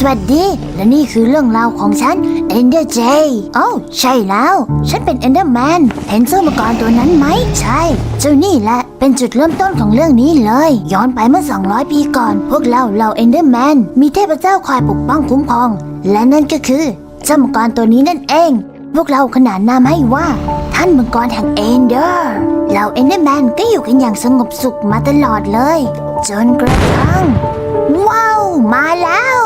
สวัสดี และนี่คือเรื่องราวของฉัน Ender J โอ้ใช่แล้ว ฉันเป็น Enderman เห็นเจ้ามังกรตัวนั้นไหม ใช่ เจ้านี่แหละ เป็นจุดเริ่มต้นของเรื่องนี้เลย ย้อนไปเมื่อ 200 ปีก่อน พวกเราเหล่า Enderman มีเทพเจ้าคอยปกป้องคุ้มครอง และนั่นก็คือเจ้ามังกรตัวนี้นั่นเอง พวกเราขนานนามให้ว่า ท่านมังกรแห่งเอนเดอร์เหล่าเอนเดอร์แมนก็อยู่กันอย่างสงบสุขมาตลอดเลย จนกระทั่งว้าว มาแล้ว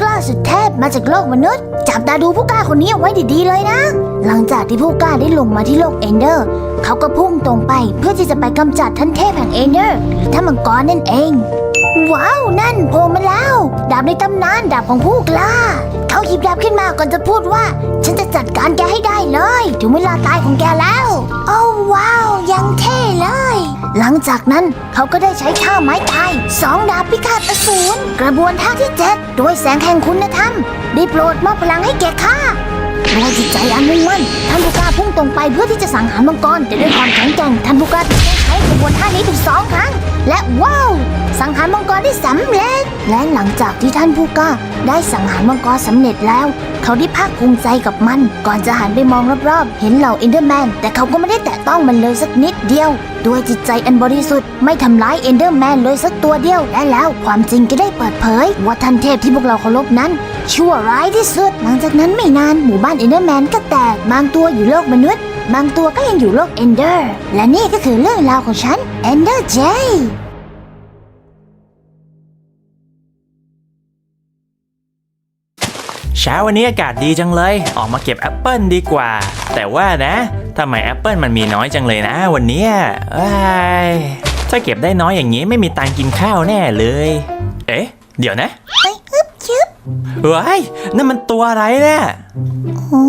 กล้าสุดเทพมาจากโลกมนุษย์ จับตาดูผู้กล้าคนนี้เอาไว้ดีๆเลยนะ หลังจากที่ผู้กล้าได้ลงมาที่โลกเอนเดอร์ เขาก็พุ่งตรงไปเพื่อที่จะไปกำจัดท่านเทพแห่งเอนเดอร์หรือท่านมังกรนั่นเอง ว้าว นั่นโผล่มาแล้ว ดาบในตำนานดาบของผู้กล้า เขาหยิบดาบขึ้นมาก่อนจะพูดว่า ฉันจะจัดการแกให้ได้เลย ถึงเวลาตายของแกแล้ว หลังจากนั้นเขาก็ได้ใช้ท่าไม้ตายสองดาบพิฆาตอสูรกระบวนท่าที่เจ็ดด้วยแสงแห่งคุณธรรมได้โปรดมอบพลังให้แก่ข้าด้วยจิตใจอันมุ่งมั่นท่านผู้กล้าพุ่งตรงไปเพื่อที่จะสังหารมังกรแต่ด้วยความแข็งแกร่งท่านผู้กล้าได้ใช้กระบวนท่านี้ถึงสองครั้ง และว้าว สังหารมังกรได้สำเร็จ และหลังจากที่ท่านผู้กล้าได้สังหารมังกรสำเร็จแล้ว เขาได้ภาคภูมิใจกับมัน ก่อนจะหันไปมองรอบๆ เห็นเหล่าเอนเดอร์แมน แต่เขาก็ไม่ได้แตะต้องมันเลยสักนิดเดียว ด้วยจิตใจอันบริสุทธิ์ไม่ทำร้ายเอนเดอร์แมนเลยสักตัวเดียว และแล้วความจริงก็ได้เปิดเผย ว่าท่านเทพที่พวกเราเคารพนั้น ชั่วร้ายที่สุด หลังจากนั้นไม่นานหมู่บ้านเอนเดอร์แมนก็แตกบางตัวอยู่โลกมนุษย์ บางตัวก็ยังอยู่โลกเอนเดอร์ และนี่ก็คือเรื่องราวของฉันเอนเดอร์เจเช้าวันนี้อากาศดีจังเลย ออกมาเก็บแอปเปิลดีกว่า แต่ว่านะทำไมแอปเปิลมันมีน้อยจังเลยนะ วันเนี้ยเอ้ยถ้าเก็บได้น้อยอย่างนี้ไม่มีตังค์กินข้าวแน่เลย เอ๊ะ เดี๋ยวนะไอ้อึบชึบว้ายนั่นมันตัวอะไรเนี่ยโอ้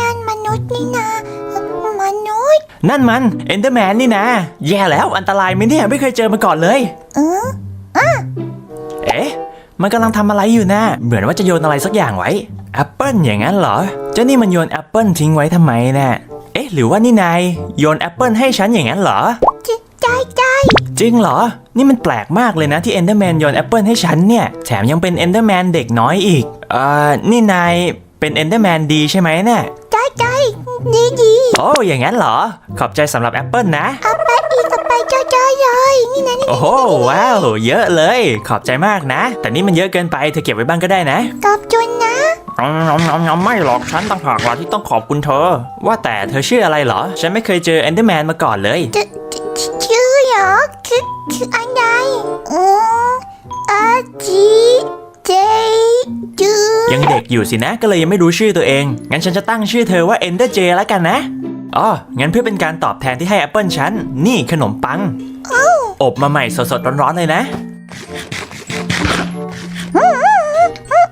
งานมนุ ษย์นี่นะมนุษย์ นั่นมันเอนเดอร์แมนนี่นะ แย่แล้วอันตรายไหมเนี่ยไม่เคยเจอมาก่อนเลย เออเอ๊ะ มันกำลังทำอะไรอยู่นะเหมือนว่าจะโยนอะไรสักอย่างไว้แอปเปิลอย่างนั้นเหรอ เจ้านี่มันโยนแอปเปิลทิ้งไว้ทำไมนะ่ะ เอ๊ะ หรือว่านี่นายโยนแอปเปิลให้ฉันอย่างนั้นเหรอใจใจจริงเหรอ นี่มันแปลกมากเลยนะที่เอนเดอร์แมนโยนแอปเปิลให้ฉันเนี่ย แถมยังเป็นเอนเดอร์แมนเด็กน้อยอีก เอ่อ นี่นายเป็นเอนเดอร์แมนดีใช่ไหมเนี่ยใจใจ ดีดีโอ้อย่างนั้นเหรอ ขอบใจสำหรับแอปเปิลนะ เอาไปอีกเอาไปใจใจเลยนี่นะนี่โอ้โหว้าว เยอะเลย ขอบใจมากนะ แต่นี่มันเยอะเกินไปเธอเก็บไว้บ้างก็ได้นะขอบจุนนะไม่หรอกฉันต่างหากล่ะที่ต้องขอบคุณเธอ ว่าแต่เธอชื่ออะไรเหรอ ฉันไม่เคยเจอเอนเดอร์แมนมาก่อนเลย จะจะชื่อเหรอคือคืออะไรอืม กอยู่สินะก็เลยยังไม่รู้ชื่อตัวเอง งั้นฉันจะตั้งชื่อเธอว่าเอนเดอร์เจแล้วกันนะอ๋องั้นเพื่อเป็นการตอบแทนที่ให้แอปเปิลฉัน นี่ขนมปัง อบมาใหม่สดๆร้อนๆเลยนะ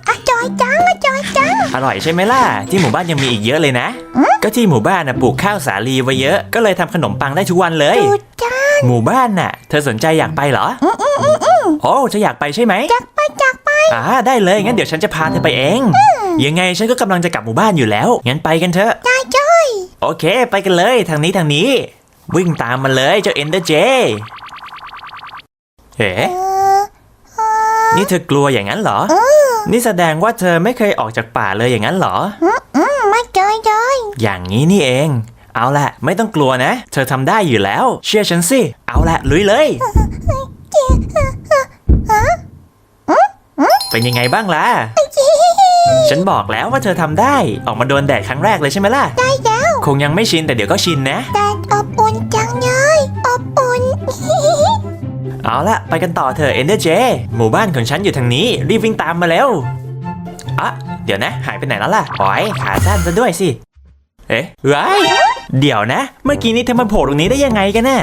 อาจอยจังอาจอยจัง อร่อยใช่ไหมล่ะ ที่หมู่บ้านยังมีอีกเยอะเลยนะ ก็ที่หมู่บ้านนะปลูกข้าวสาลีไว้เยอะ ก็เลยทำขนมปังได้ทุกวันเลยดูจังหมู่บ้านน่ะ เธอสนใจอยากไปเหรอ โอ้จะอยากไปใช่ไหมจักไปจักไป อ่าได้เลยงั้นเดี๋ยวฉันจะพาเธอไปเอง ยังไงฉันก็กำลังจะกลับหมู่บ้านอยู่แล้ว งั้นไปกันเถอะใจจ้อยโอเค ไปกันเลยทางนี้ทางนี้ วิ่งตามมาเลยเจ้าเอนเดอร์เจเอ๋เออเออนี่เธอกลัวอย่างนั้นเหรอ นี่แสดงว่าเธอไม่เคยออกจากป่าเลยอย่างนั้นเหรอ อืมไม่จอยจอยอย่างนี้นี่เอง เอาละไม่ต้องกลัวนะ เธอทำได้อยู่แล้ว เชื่อฉันสิ เอาละลุยเลย เป็นยังไงบ้างล่ะ ฉันบอกแล้วว่าเธอทำได้ ออกมาโดนแดดครั้งแรกเลยใช่ไหมล่ะ ได้แล้ว คงยังไม่ชินแต่เดี๋ยวก็ชินนะ แดดอบอุ่นจังเลยอบอุ่น เอาละไปกันต่อเถอะเอนเดอร์เจ หมู่บ้านของฉันอยู่ทางนี้ รีบวิ่งตามมาแล้วอะเดี๋ยวนะ หายไปไหนแล้วล่ะอ๋อยขาสั้นซะด้วยสิ เอ๊ะเฮ้ยเดี๋ยวนะ เมื่อกี้นี้เธอมาโผล่ตรงนี้ได้ยังไงกันน่ะ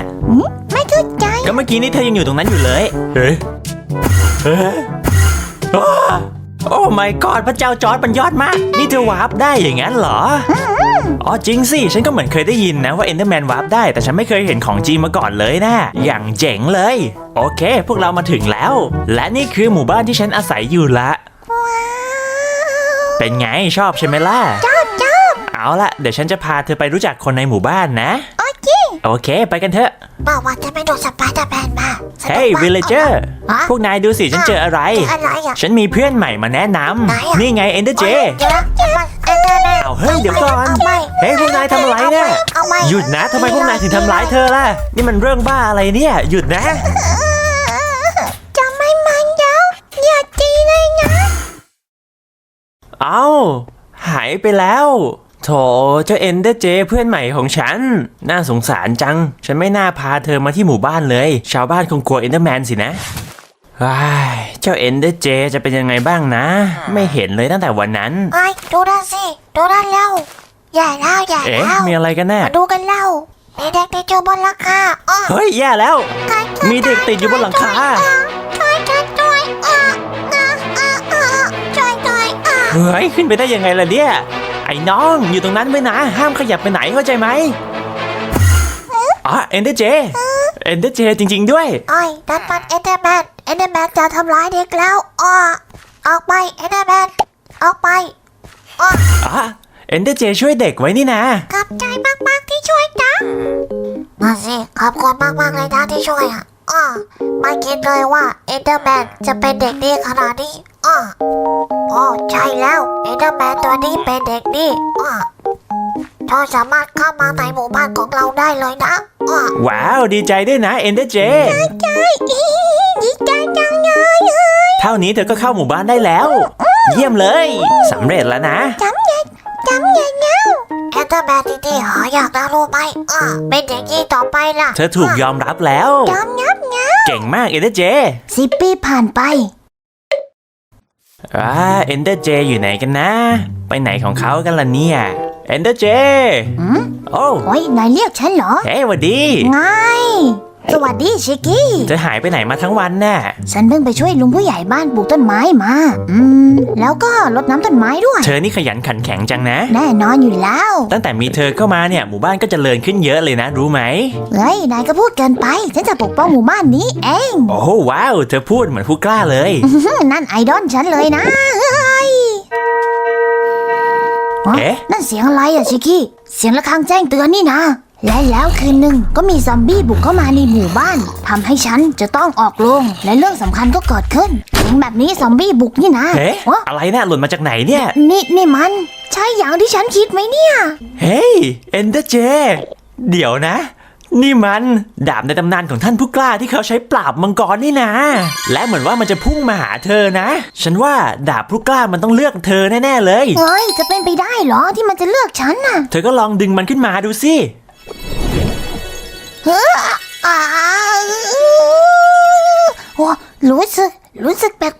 ไม่เข้าใจ ก็เมื่อกี้นี้เธอยังอยู่ตรงนั้นอยู่เลย เฮ้ย เฮ้ยอ้าโอ้ my god พระเจ้าจอร์ดมันยอดมาก นี่เธอวาร์ปได้อย่างนั้นเหรอ อ๋อจริงสิ ฉันก็เหมือนเคยได้ยินนะว่า Enderman วาร์ปได้ แต่ฉันไม่เคยเห็นของจริงมาก่อนเลยนะ อย่างเจ๋งเลย โอเค พวกเรามาถึงแล้ว และนี่คือหมู่บ้านที่ฉันอาศัยอยู่ละว้าวเป็นไงชอบใช่ไหมล่ะ ชอบชอบเอาละเดี๋ยวฉันจะพาเธอไปรู้จักคนในหมู่บ้านนะ โอเคโอเค ไปกันเถอะ บอกว่าจะไปดูสไปเดอร์แมนมาสนุกเฮ้ยมากวิลเลเจอร์ฮะพวกนายดูสิฉันเจออะไร เจออะไรอะ ฉันมีเพื่อนใหม่มาแนะนไหนอะำนี่ไงเอนเดอร์เจ เดี๋ยวนะเดี๋ยวนะเอ็นเดอร์แมนเอาเฮ้ยเดี๋ยวก่อนเอาไปเฮ้ยพวกนายทำอะไรเนี่ย เอาไปหยุดนะทำไมพวกนายถึงทำร้ายเธอล่ะ นี่มันเรื่องบ้าอะไรเนี่ย หยุดนะ จะไม่มันเดี๋ยวอย่าตีเลยนะ เอ้าหายไปแล้ว โถเจ้าเอนเดอร์เจเพื่อนใหม่ของฉัน น่าสงสารจัง ฉันไม่น่าพาเธอมาที่หมู่บ้านเลย ชาวบ้านคงกลัวเอนเดอร์แมนสินะว้ายเจ้าเอนเดอร์เจจะเป็นยังไงบ้างนะ ไม่เห็นเลยตั้งแต่วันนั้น ไอ้ดูนั่นสิ ดูนั่นแล้วใหญ่แล้วใหญ่เอ๊ะแล้วมีอะไรกันแน่ มาดูกันแล้วมีเด็กติดอยู่บนหลังคาอ้อเฮ้ย แย่แล้ว มีเด็กติดอยู่บนหลังคา ช่วยช่วยช่วยอ้ออ้ออ้ออ้อช่วยช่วยอ้อเฮ้ย ขึ้นไปได้ยังไงล่ะเนี่ย ไอ้น้องอยู่ตรงนั้นไว้นะ ห้ามขยับไปไหนเข้าใจไหมอ๋อเอนเดอร์เจเอนเดอร์เจจริง ๆ ด้วยไอ้นั่นมันเอ็นเดอร์แมนเอ็นเดอร์แมนจะทำร้ายเด็กแล้วอ้อออกไปเอ็นเดอร์แมนออกไปอ้ออ๋อเอนเดอร์เจช่วยเด็กไว้นี่นะขอบใจมากๆที่ช่วยนะมาสิขอบคุณมากๆเลยนะที่ช่วยอะอ้อไม่คิดเลยว่าเอเดอร์แมนจะเป็นเด็กดีขนาดนี้อ้อโอ้ ใช่แล้วเอเดอร์แมนตัวนี้เป็นเด็กดีอ้อเธอสามารถเข้ามาในหมู่บ้านของเราได้เลยนะอ้อว้าวดีใจด้วยนะเอนเดอร์เจ ดีใจจังเลยเท่านี้เธอก็เข้าหมู่บ้านได้แล้ว เยี่ยมเลยสำเร็จแล้วนะ จำยังจำยังเงาเอเดอร์แมนดีๆหาอยากนะรู้ไหมอ้อเป็นเด็กดีต่อไปล่ะเธอถูกยอมรับแล้ว จำยับเงาเก่งมากเอนเดอร์เจ สิบปีผ่านไป อ่าเอนเดอร์เจอยู่ไหนกันนะ ไปไหนของเขากันล่ะเนี่ยเอนเดอร์เจอืมโอ้ โอ้ยนายเรียกฉันเหรอ เฮ้ยหวัดดี ไง สวัสดีชิกกี้เธอหายไปไหนมาทั้งวันน่ะ ฉันเพิ่งไปช่วยลุงผู้ใหญ่บ้านปลูกต้นไม้มา อืม แล้วก็รดน้ำต้นไม้ด้วย เธอนี่ขยันขันแข็งจังนะ แน่นอนอยู่แล้ว ตั้งแต่มีเธอเข้ามาเนี่ยหมู่บ้านก็เจริญขึ้นเยอะเลยนะ รู้ไหม เฮ้ย นายก็พูดเกินไป ฉันจะปกป้องหมู่บ้านนี้เอง โอ้ว้าว เธอพูดเหมือนผู้กล้าเลยนั่นไอดอลฉันเลยนะเฮ้ยอ๋อเอ๊ะ นั่นเสียงอะไรอะชิกกี้ เสียงระฆังแจ้งเตือนนี่นะ และแล้วคืนหนึ่งก็มีซอมบี้บุกเข้ามาในหมู่บ้านทำให้ฉันจะต้องออกโรงและเรื่องสำคัญก็เกิดขึ้นเสียงแบบนี้ซอมบี้บุกนี่นะเอ๊ะวะอะไรนะหล่นมาจากไหนเนี่ย นี่นี่มัน ใช่อย่างที่ฉันคิดไหมเนี่ย เฮ้ยเอนเดอร์เจ เดี๋ยวนะ นี่มันดาบในตำนานของท่านผู้กล้าที่เขาใช้ปราบมังกรนี่นะ และเหมือนว่ามันจะพุ่งมาหาเธอนะ ฉันว่าดาบผู้กล้ามันต้องเลือกเธอแน่ๆเลยเฮ้ยจะเป็นไปได้เหรอที่มันจะเลือกฉันน่ะ เธอก็ลองดึงมันขึ้นมาดูสิ อ้าวโอ้รู้สึกรู้สึกแปลก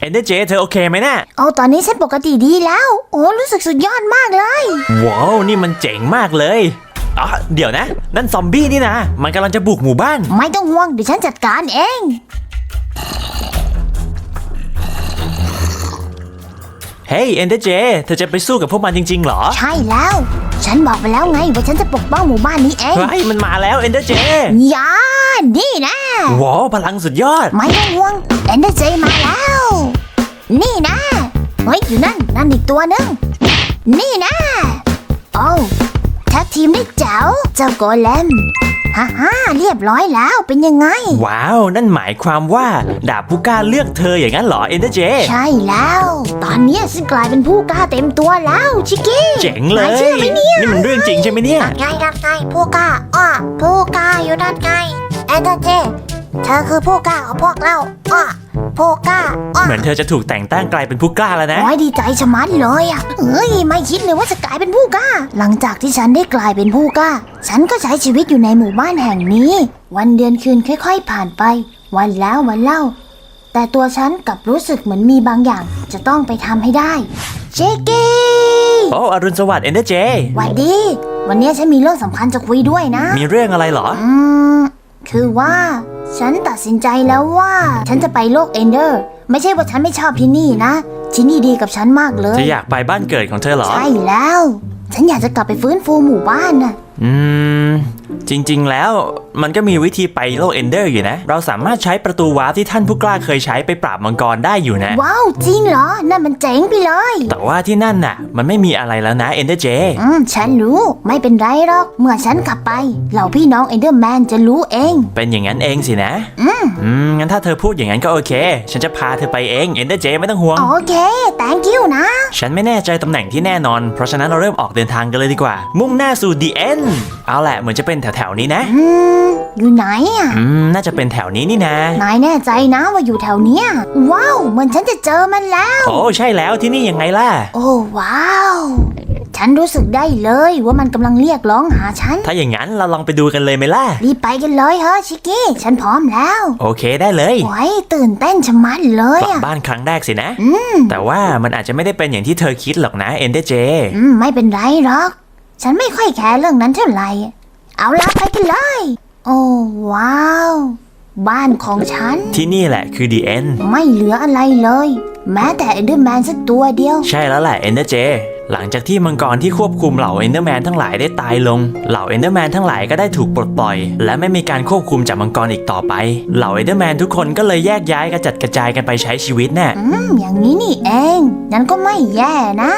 เอนเดอร์เจเธอโอเคไหมนะ่ะๆเอาตอนนี้ฉันปกติดีแล้ว โอ้รู้สึกสุดยอดมากเลย ว้าวนี่มันเจ๋งมากเลยอ๋อเดี๋ยวนะ นั่นซอมบี้นี่นะ มันกำลังจะบุกหมู่บ้าน ไม่ต้องห่วงเดี๋ยวฉันจัดการเอง เฮ้ยเอนเดอร์เจเธอจะไปสู้กับพวกมันจริง ๆ เหรอใช่แล้ว ฉันบอกไปแล้วไงว่าฉันจะปกป้องหมู่บ้านนี้เองเฮ้ยมันมาแล้วเอนเดอร์เจยานี่นะว้าวพลังสุดยอด ไม่ต้องห่วงเอนเดอร์เจมาแล้ว นี่นะเฮ้ยอยู่นั่นนั่นอีกตัวหนึงนี่นะโอ้แท็กทีมได้เจ๋วเจ้าโกเลม ฮ่าฮ่าเรียบร้อยแล้วเป็นยังไง ว้าว นั่นหมายความว่าดาบผู้กล้าเลือกเธออย่างนั้นเหรอเอนเดอร์เจ ใช่แล้ว ตอนเนี้ยฉันกลายเป็นผู้กล้าเต็มตัวแล้วชิกกี้เจ๋งเลยนายเชื่อไหมเนี่ยนี่มันเรื่องจริงใช่ไหมเนี่ย ไงนั่นไงผู้กล้าอ้อผู้กล้าอยู่นั่นไงเอนเดอร์เจ เธอคือผู้กล้าของพวกเราอ้อ ผู้กล้าอ้อเหมือนเธอจะถูกแต่งตั้งกลายเป็นผู้กล้าแล้วนะ โอ้ยดีใจชะมัดเลยอะ เอ้ยไม่คิดเลยว่าจะกลายเป็นผู้กล้า หลังจากที่ฉันได้กลายเป็นผู้กล้า ฉันก็ใช้ชีวิตอยู่ในหมู่บ้านแห่งนี้ วันเดือนคืนค่อยๆ ผ่านไป วันแล้ววันเล่า แต่ตัวฉันกลับรู้สึกเหมือนมีบางอย่าง จะต้องไปทำให้ได้เจกี้โอ้อรุณสวัสดิ์เอนเดอร์เจหวัดดี วันนี้ฉันมีเรื่องสำคัญจะคุยด้วยนะ มีเรื่องอะไรเหรอ อืม คือว่า ฉันตัดสินใจแล้วว่า ฉันจะไปโลกเอนเดอร์ ไม่ใช่ว่าฉันไม่ชอบที่นี่นะที่นี่ดีกับฉันมากเลย เธออยากไปบ้านเกิดของเธอเหรอ ใช่แล้ว ฉันอยากจะกลับไปฟื้นฟูหมู่บ้านน่ะ อืม จริงๆ แล้วมันก็มีวิธีไปโลกเอนเดอร์อยู่นะ เราสามารถใช้ประตูวาร์ปที่ท่านผู้กล้าเคยใช้ไปปราบมังกรได้อยู่นะ ว้าว จริงเหรอ นั่นมันเจ๋งไปเลย แต่ว่าที่นั่นน่ะ มันไม่มีอะไรแล้วนะเอนเดอร์เจ อืม ฉันรู้ไม่เป็นไรหรอก เมื่อฉันกลับไป เหล่าพี่น้องเอนเดอร์แมนจะรู้เอง เป็นอย่างนั้นเองสินะ อืม งั้นถ้าเธอพูดอย่างนั้นก็โอเค ฉันจะพาเธอไปเองเอนเดอร์เจไม่ต้องห่วง โอเค thank you นะ ฉันไม่แน่ใจตำแหน่งที่แน่นอน เพราะฉะนั้นเราเริ่มออกเดินทางกันเลยดีกว่า มุ่งหน้าสู่ The End เอาแหละเหมือนจะเป็นแถวๆนี้นะ อืมอยู่ไหนอะ อืมน่าจะเป็นแถวนี้นี่นะ นายแน่ใจนะว่าอยู่แถวเนี้ย ว้าวเหมือนฉันจะเจอมันแล้ว โอ้ใช่แล้วที่นี่ยังไงล่ะ โอ้ว้าว ฉันรู้สึกได้เลยว่ามันกำลังเรียกร้องหาฉัน ถ้าอย่างนั้นเราลองไปดูกันเลยไหมล่ะ รีบไปกันเลยเฮ้ยชิกกี้ ฉันพร้อมแล้วโอเคได้เลยโอ้ยตื่นเต้นชะมัดเลยกลับอะ บ้านครั้งแรกสินะอืมแต่ว่ามันอาจจะไม่ได้เป็นอย่างที่เธอคิดหรอกนะเอนเดอร์เจ อืม ไม่เป็นไรหรอก ฉันไม่ค่อยแคร์เรื่องนั้นเท่าไหร่ เอาละไปกันเลย โอ้ว้าว บ้านของฉัน ที่นี่แหละคือ The End ไม่เหลืออะไรเลย แม้แต่เอเดอร์แมนสักตัวเดียว ใช่แล้วแหละเอนเดอร์เจหลังจากที่มังกรที่ควบคุมเหล่าเอนเดอร์แมนทั้งหลายได้ตายลง เหล่าเอนเดอร์แมนทั้งหลายก็ได้ถูกปลดปล่อย และไม่มีการควบคุมจากมังกรอีกต่อไป เหล่าเอนเดอร์แมนทุกคนก็เลยแยกย้ายกระจัดกระจายกันไปใช้ชีวิตน่ะ อืม อย่างนี้นี่เอง นั้นก็ไม่แย่นะ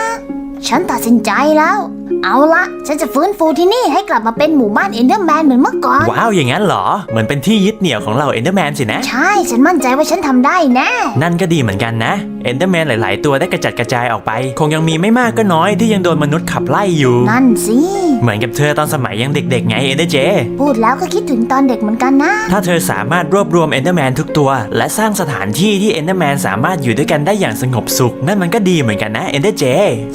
ฉันตัดสินใจแล้ว เอาละฉันจะฟื้นฟูที่นี่ให้กลับมาเป็นหมู่บ้านเอนเดอร์แมนเหมือนเมื่อก่อน ว้าวอย่างนั้นเหรอ เหมือนเป็นที่ยึดเหนี่ยวของเหล่าเอนเดอร์แมนสินะ ใช่ ฉันมั่นใจว่าฉันทำได้แน่นั่นก็ดีเหมือนกันนะเอนเดอร์แมนหลาย ๆ ตัวได้กระจัดกระจายออกไป คงยังมีไม่มากก็น้อยที่ยังโดนมนุษย์ขับไล่อยู่ นั่นสิ เหมือนกับเธอตอนสมัยยังเด็ก ๆ ไงเอนเดอร์เจ พูดแล้วก็คิดถึงตอนเด็กเหมือนกันนะ ถ้าเธอสามารถรวบรวมเอนเดอร์แมนทุกตัว และสร้างสถานที่ที่เอนเดอร์แมนสามารถอยู่ด้วยกันได้อย่างสงบสุข นั่นมันก็ดีเหมือนกันนะเอนเดอร์เจ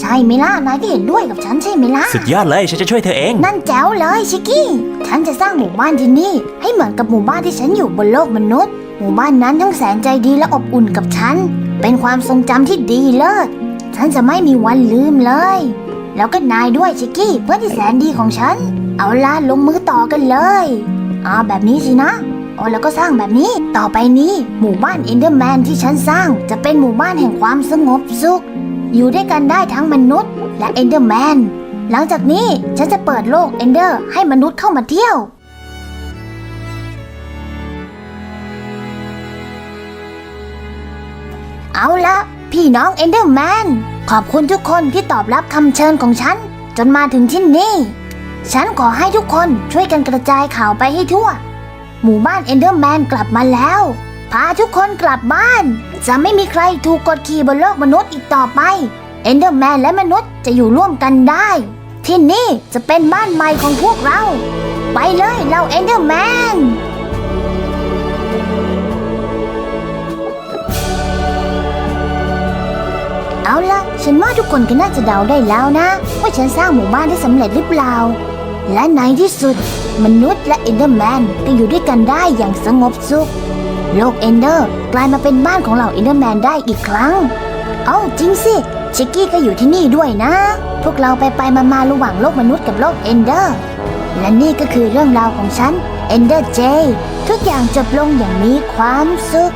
ใช่ไหมล่ะนายก็เห็นด้วยกับฉันใช่ไหมล่ะ สุดยอดเลยฉันจะช่วยเธอเอง นั่นแจ๋วเลยชิกกี้ ฉันจะสร้างหมู่บ้านที่นี่ ให้เหมือนกับหมู่บ้านที่ฉันอยู่บนโลกมนุษย์ หมู่บ้านนั้นทั้งแสนใจดีและอบอุ่นกับฉัน เป็นความทรงจำที่ดีเลิศ ฉันจะไม่มีวันลืมเลย แล้วก็นายด้วยชิกกี้ เพื่อนที่แสนดีของฉัน เอาล่ะลงมือต่อกันเลยอ่าแบบนี้สินะอ๋อแล้วก็สร้างแบบนี้ ต่อไปนี้หมู่บ้านเอนเดอร์แมนที่ฉันสร้างจะเป็นหมู่บ้านแห่งความสงบสุข อยู่ด้วยกันได้ทั้งมนุษย์และเอนเดอร์แมน หลังจากนี้ฉันจะเปิดโลกเอนเดอร์ให้มนุษย์เข้ามาเที่ยว เอาละพี่น้องเอนเดอร์แมน ขอบคุณทุกคนที่ตอบรับคำเชิญของฉัน จนมาถึงที่นี่ ฉันขอให้ทุกคนช่วยกันกระจายข่าวไปให้ทั่ว หมู่บ้านเอนเดอร์แมนกลับมาแล้ว พาทุกคนกลับบ้าน จะไม่มีใครถูกกดขี่บนโลกมนุษย์อีกต่อไปเอนเดอร์แมนและมนุษย์จะอยู่ร่วมกันได้ ที่นี่จะเป็นบ้านใหม่ของพวกเรา ไปเลยเราเอนเดอร์แมน เอาละฉันว่าทุกคนก็น่าจะเดาได้แล้วนะ ว่าฉันสร้างหมู่บ้านได้สำเร็จหรือเปล่า และในที่สุด มนุษย์และเอนเดอร์แมนก็อยู่ด้วยกันได้อย่างสงบสุข โลกเอนเดอร์กลายมาเป็นบ้านของเหล่าเอนเดอร์แมนได้อีกครั้ง เอ้าจริงสิ ชิกกี้ก็อยู่ที่นี่ด้วยนะ พวกเราไปไปมามาระหว่างโลกมนุษย์กับโลกเอนเดอร์ และนี่ก็คือเรื่องราวของฉันเอนเดอร์เจ ทุกอย่างจบลงอย่างมีความสุข